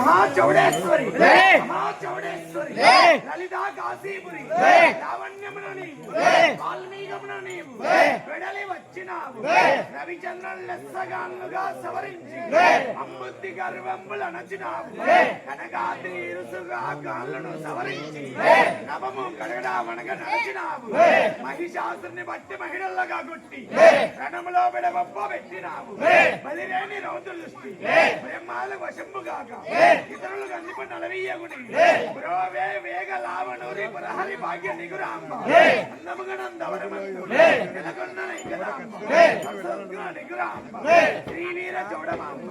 మహాచౌడేశ్వరి. మహాచౌడేశ్వరి. లలితా కాశీపురి లే. లావణ్యమున నీవు లే. వాల్మీకమున నీవు లే. వెడలి వచ్చినావు లే. రవిచంద్రులు లెస్సగాన్లుగా సవరించి. అమ్ముద్ది గర్వంబులు అణచినావు. కనకాద్రి ఇరుసుగా కాళ్ళను సవరించి. నవము గడగడా వనగ నడిచినావు. మహిషాసుని బట్టి మహిళల్లగా గుట్టి లే. రణములో విడవప్ప పెట్టినావు. బలిరేని రౌతులు లే. బ్రహ్మాల వశంబుగాక లే. ఇతరులు కందిప నలవీయగుని లే. బ్రోవే వేగ లావణూరి పురహరి భాగ్య నిగురాంబ లే. అందముగనందవరమందు లే. నెలకొన్న నిగురాంబ. శ్రీవీర చౌడమాంబ